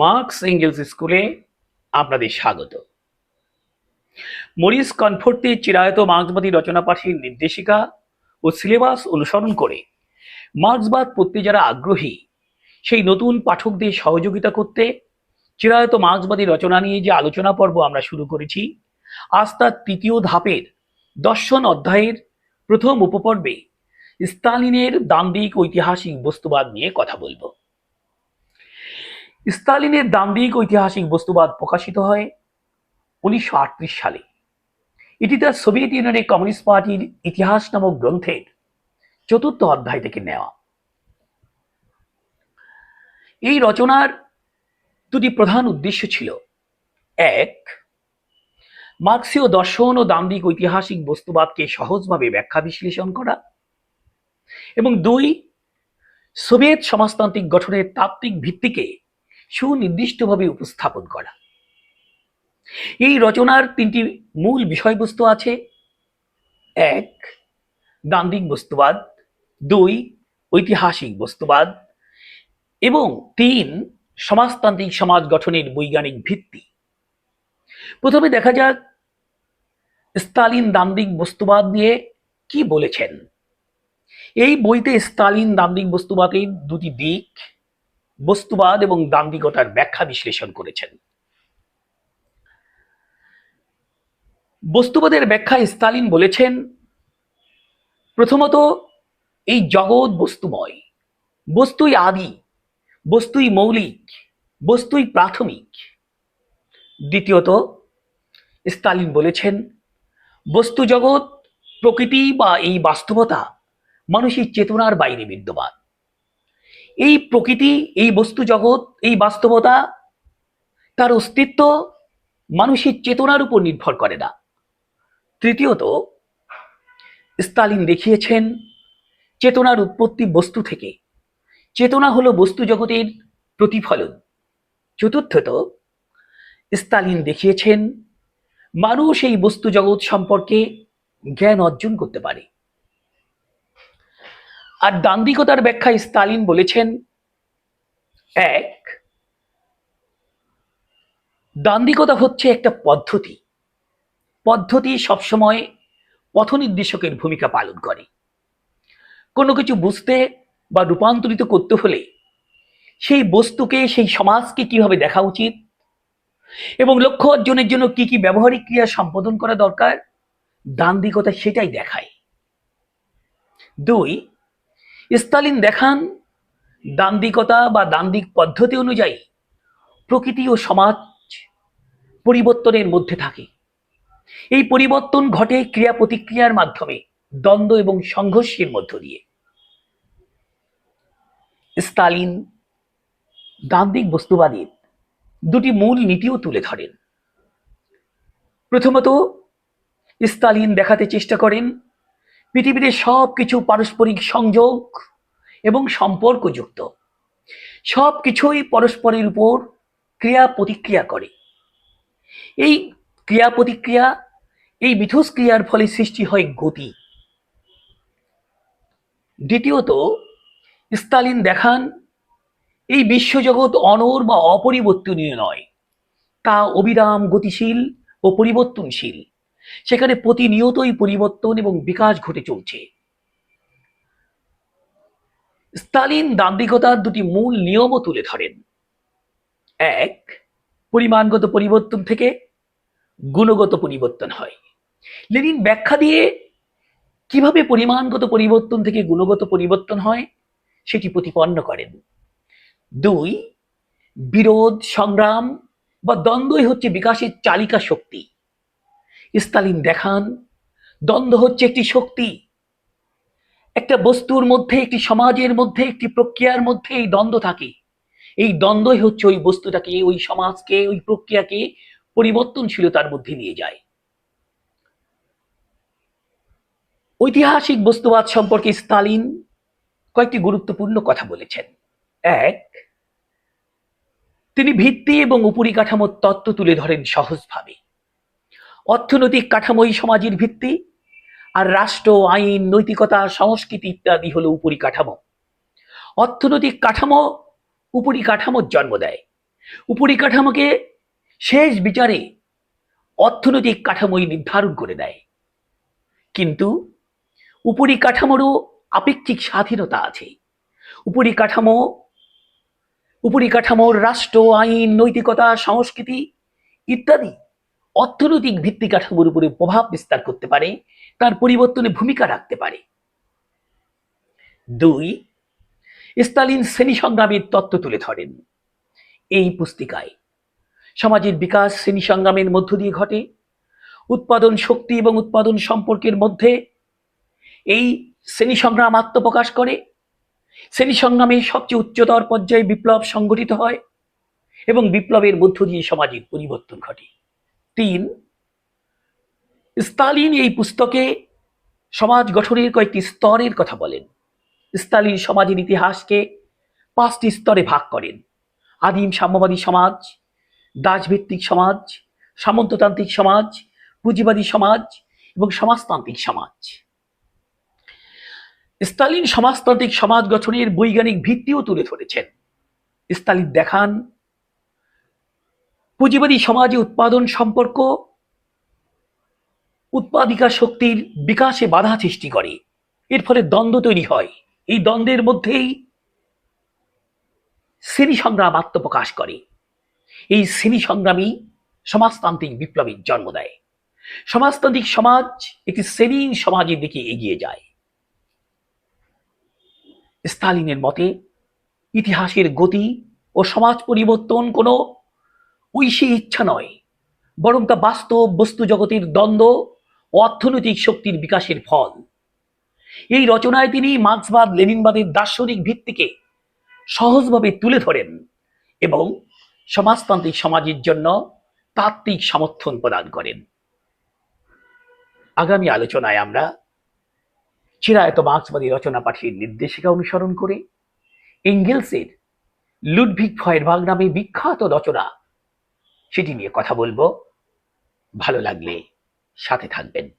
Marks angles স্কুলে আপনাদের স্বাগত। মরিস কনফোর্টে চিরায়ত মার্ক্সবাদী রচনা পাঠের নির্দেশিকা ও সিলেবাস অনুসরণ করে মার্ক্সবাদ পড়তে যারা আগ্রহী, সেই নতুন পাঠকদের সহযোগিতা করতে চিরায়ত মার্ক্সবাদী রচনা নিয়ে যে আলোচনা পর্ব আমরা শুরু করেছি, আজ তার তৃতীয় ধাপের দর্শন অধ্যায়ের প্রথম উপপর্বে স্তালিনের দাম্ভিক ঐতিহাসিক বস্তুবাদ নিয়ে কথা বলব। স্তালিনের দাম্ভিক ঐতিহাসিক বস্তুবাদ প্রকাশিত হয় উনিশশো আটত্রিশ সালে। এটি তার সোভিয়েত ইউনিয়নের কমিউনিস্ট পার্টির ইতিহাস নামক গ্রন্থের চতুর্থ অধ্যায় থেকে নেওয়া। এই রচনার দুটি প্রধান উদ্দেশ্য ছিল, এক, মার্ক্সীয় দর্শন ও দাম্ভিক ঐতিহাসিক বস্তুবাদকে সহজভাবে ব্যাখ্যা বিশ্লেষণ করা, এবং দুই, সোভিয়েত সমাজতান্ত্রিক গঠনের তাত্ত্বিক ভিত্তিকে সুনির্দিষ্টভাবে উপস্থাপন করা। এই রচনার তিনটি মূল বিষয়বস্তু আছে। এক দান্দিক বস্তুবাদ। দুই, ঐতিহাসিক বস্তুবাদ। এবং তিন, সমাজতান্ত্রিক সমাজ গঠনের বৈজ্ঞানিক ভিত্তি। প্রথমে দেখা যাক স্তালিন দান্দিক বস্তুবাদ নিয়ে কি বলেছেন। এই বইতে স্তালিন দান্দিক বস্তুবাদের দুটি দিক বস্তুবাদ এবং দান্দিকতার ব্যাখ্যা বিশ্লেষণ করেছেন। বস্তুবাদের ব্যাখ্যায় স্তালিন বলেছেন, প্রথমত, এই জগৎ বস্তুময়। বস্তুই আদি, বস্তুই মৌলিক, বস্তুই প্রাথমিক। দ্বিতীয়ত স্তালিন বলেছেন বস্তু জগৎ প্রকৃতি বা এই বাস্তবতা মানুষের চেতনার বাইরে বিদ্যমান। এই প্রকৃতি, এই বস্তু জগৎ, এই বাস্তবতা তার অস্তিত্ব মানুষের চেতনার উপর নির্ভর করে না। তৃতীয়ত স্তালিন দেখিয়েছেন, চেতনার উৎপত্তি বস্তু থেকে। চেতনা হলো বস্তু জগতের প্রতিফলন। চতুর্থত স্তালিন দেখিয়েছেন, মানুষ এই বস্তু জগৎ সম্পর্কে জ্ঞান অর্জন করতে পারে। আর দান্দিকতার ব্যাখ্যায় স্তালিন বলেছেন, এক দান্দিকতা হচ্ছে একটা পদ্ধতি। পদ্ধতি সবসময় পথনির্দেশকের ভূমিকা পালন করে। কোনো কিছু বুঝতে বা রূপান্তরিত করতে হলে সেই বস্তুকে, সেই সমাজকে কীভাবে দেখা উচিত এবং লক্ষ্য অর্জনের জন্য কি কি ব্যবহারিক ক্রিয়া সম্পাদন করা দরকার দান্দিকতা সেটাই দেখায়। দুই স্তালিন দেখান দান্দিকতা বা দান্দিক পদ্ধতি অনুযায়ী প্রকৃতি ও সমাজ পরিবর্তনের মধ্যে থাকে। এই পরিবর্তন ঘটে ক্রিয়া প্রতিক্রিয়ার মাধ্যমে, দ্বন্দ্ব এবং সংঘর্ষের মধ্য দিয়ে। স্তালিন দান্দিক বস্তুবাদীর দুটি মূল নীতিও তুলে ধরেন। প্রথমত, স্তালিন দেখাতে চেষ্টা করেন পৃথিবীতে সব কিছু পারস্পরিক সংযোগ এবং সম্পর্কযুক্ত। সব কিছুই পরস্পরের উপর ক্রিয়া প্রতিক্রিয়া করে। এই ক্রিয়া প্রতিক্রিয়া, এই মিথস্ক্রিয়ার ফলে সৃষ্টি হয় গতি। দ্বিতীয়ত স্তালিন দেখান, এই বিশ্বজগৎ অনর বা অপরিবর্তনীয় নয়। তা অবিরাম গতিশীল ও পরিবর্তনশীল। সেখানে প্রতিনিয়তই পরিবর্তন এবং বিকাশ ঘটে চলছে। স্তালিন দাম্ভিকতার দুটি মূল নিয়মও তুলে ধরেন। এক, পরিমাণগত পরিবর্তন থেকে গুণগত পরিবর্তন হয়। লেনিন ব্যাখ্যা দিয়ে কীভাবে পরিমাণগত পরিবর্তন থেকে গুণগত পরিবর্তন হয় সেটি প্রতিপন্ন করেন। দুই, বিরোধ, সংগ্রাম বা দ্বন্দ্বই হচ্ছে বিকাশের চালিকা শক্তি। স্তালিন দেখান। দ্বন্দ্ব হচ্ছে একটি শক্তি। একটা বস্তুর মধ্যে, একটি সমাজের মধ্যে, একটি প্রক্রিয়ার মধ্যে এই দ্বন্দ্ব থাকে। এই দ্বন্দ্বই হচ্ছে ওই বস্তুটাকে, ওই সমাজকে, ওই প্রক্রিয়াকে পরিবর্তনশীলতার মধ্যে নিয়ে যায়। ঐতিহাসিক বস্তুবাদ সম্পর্কে স্তালিন কয়েকটি গুরুত্বপূর্ণ কথা বলেছেন। এক, তিনি ভিত্তি এবং উপরিকাঠামোর তত্ত্ব তুলে ধরেন সহজভাবে। অর্থনৈতিক কাঠামোই সমাজের ভিত্তি আর রাষ্ট্র, আইন, নৈতিকতা, সংস্কৃতি ইত্যাদি হলো উপরিকাঠামো। অর্থনৈতিক কাঠামো উপরিকাঠামোর জন্ম দেয়। উপরিকাঠামোকে শেষ বিচারে অর্থনৈতিক কাঠামোই নির্ধারণ করে দেয়। কিন্তু উপরিকাঠামোরও আপেক্ষিক স্বাধীনতা আছে। উপরিকাঠামো, উপরিকাঠামোর রাষ্ট্র, আইন, নৈতিকতা, সংস্কৃতি ইত্যাদি অর্থনৈতিক ভিত্তি কাঠামোর উপরে প্রভাব বিস্তার করতে পারে, তার পরিবর্তনে ভূমিকা রাখতে পারে। দুই, স্টালিন শ্রেণি সংগ্রামের তত্ত্ব তুলে ধরেন। এই পুস্তিকায় সমাজের বিকাশ শ্রেণি সংগ্রামের মধ্য দিয়ে ঘটে, উৎপাদন শক্তি এবং উৎপাদন সম্পর্কের মধ্যে এই শ্রেণি সংগ্রাম আত্মপ্রকাশ করে। শ্রেণি সংগ্রামে সবচেয়ে উচ্চতর পর্যায়ে বিপ্লব সংগঠিত হয় এবং বিপ্লবের মধ্য দিয়ে সমাজের পরিবর্তন ঘটে। তিন স্টালিন এই পুস্তকে সমাজ গঠনের কয়েকটি স্তরের কথা বলেন। স্টালিন সমাজের ইতিহাসকে পাঁচটি স্তরে ভাগ করেন। আদিম সাম্যবাদী সমাজ, দাসভিত্তিক সমাজ, সামন্ততান্ত্রিক সমাজ, পুঁজিবাদী সমাজ এবং সমাজতান্ত্রিক সমাজ। স্টালিন সমাজতান্ত্রিক সমাজ গঠনের বৈজ্ঞানিক ভিত্তিও তুলে ধরেছেন। স্টালিন দেখান পুঁজিবাদী সমাজে উৎপাদন সম্পর্ক উৎপাদিকা শক্তির বিকাশে বাধা সৃষ্টি করে। এর ফলে দ্বন্দ্ব তৈরি হয়। এই দ্বন্দ্বের মধ্যেই শ্রেণি সংগ্রাম আত্মপ্রকাশ করে। এই শ্রেণি সংগ্রামী সমাজতান্ত্রিক বিপ্লবের জন্ম দেয়। সমাজতান্ত্রিক সমাজ একটি শ্রেণির সমাজের দিকে এগিয়ে যায়। স্টালিনের মতে, ইতিহাসের গতি ও সমাজ পরিবর্তন কোনো ঐশী ইচ্ছা নয়, বরং তা বাস্তব বস্তু জগতের দ্বন্দ্ব অর্থনৈতিক শক্তির বিকাশের ফল। এই রচনায় তিনি মার্ক্সবাদ, লেনিনবাদের দার্শনিক ভিত্তিকে সহজভাবে তুলে ধরেন এবং সমাজতান্ত্রিক সমাজের জন্য তাত্ত্বিক সমর্থন প্রদান করেন। আগামী আলোচনায় আমরা চিরায়ত মার্ক্সবাদী রচনা পাঠের নির্দেশিকা অনুসরণ করে এঙ্গেলসের লুডভিক ফয়েরবাগ নামে বিখ্যাত রচনা সেটি নিয়ে কথা বলব। ভালো লাগলে সাথে থাকবেন।